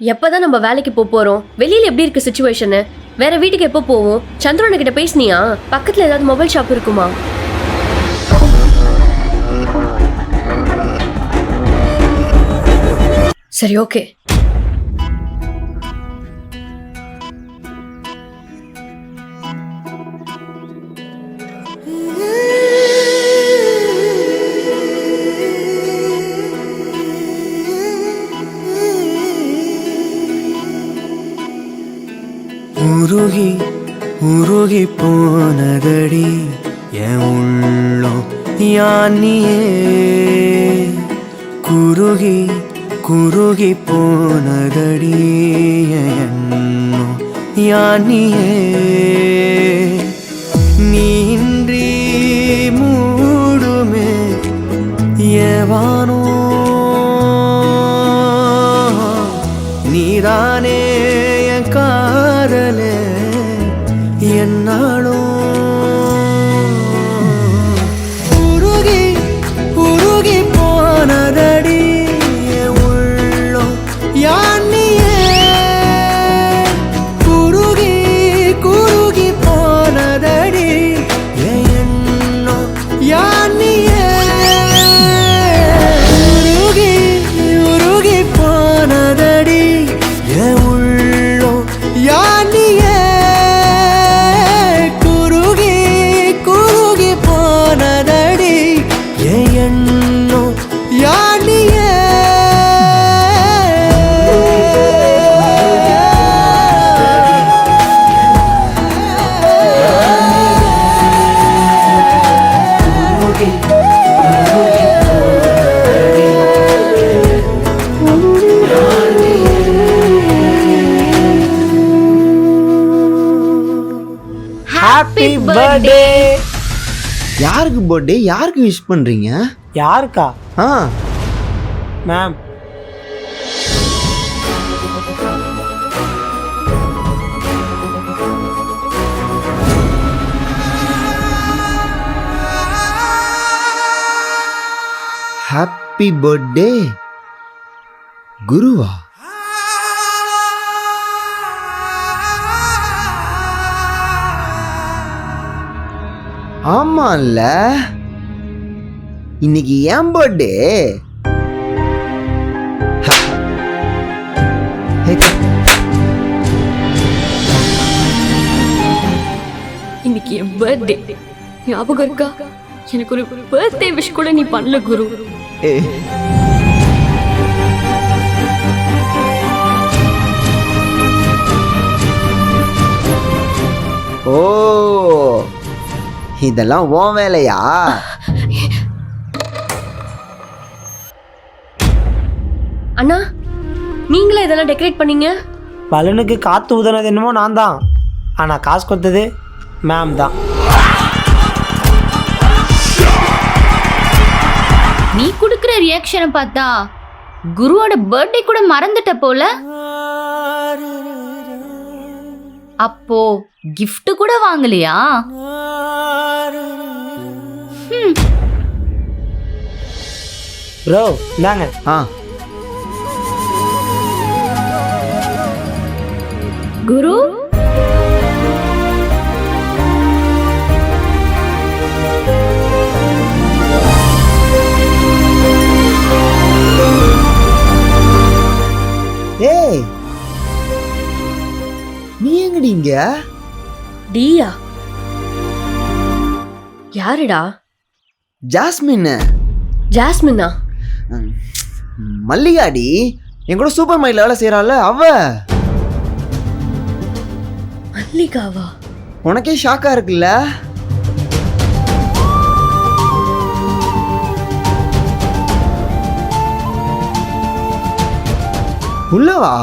எப்போ தான் நம்ம வேலைக்கு போக போகிறோம் வெளியில் எப்படி இருக்கு சுச்சுவேஷனு வேற வீட்டுக்கு எப்போ போவோம்? சந்திரனுக்கிட்ட பேசினியா? பேசுனியா ஏதாவது மொபைல் ஷாப் இருக்குமா? சரி ஓகே உருகி உருகி போனதடி என் உள்ளம் யானியே குருகி குருகி போனதடி என் யானியே நீன்றி மூடுமே ஏவானோ. நீதானே என்னாலும் ஹாப்பி பர்த்டே யாருக்கு பர்த்டே யாருக்கு விஷ் பண்றீங்க? யாருக்கா? ஆ. மேம் ஹாப்பி பர்த்டே குருவா. ஆமால்ல. இன்னைக்கு ஏன் பர்த்டே இன்னைக்கு என் பர்த்டே ஞாபகம் இருக்கா? எனக்கு ஒரு பர்த்டே விஷ் கூட நீ பண்ணல குரு. ஓ. இதெல்லாம் உன் வேலையா? அண்ணா நீங்களே இதெல்லாம் டெக்கரேட் பண்ணீங்க? பலூனுக்கு காற்று ஊதுனது என்னமோ நான் தான். ஆனால் காசு கொடுத்தது மேம் தான். நீ குடுக்குற ரியாக்ஷனை பார்த்தா குருவோட பர்த்டே கூட மறந்துட்ட போல. அப்போ gift கூட வாங்கலையா? ப்ரோ இந்தாங்க. ஆ. குரு? ஏய் நீ எங்கடி இங்க? டியா? யாருடா? ஜாஸ்மின் ஜாஸ்மினா மல்லிகாடி என் கூட சூப்பர் மைட்ல வேலை செய்யறாள் அவ? மல்லிகாவா? உனக்கே ஷாக்கா இருக்குல்ல? உள்ளவா?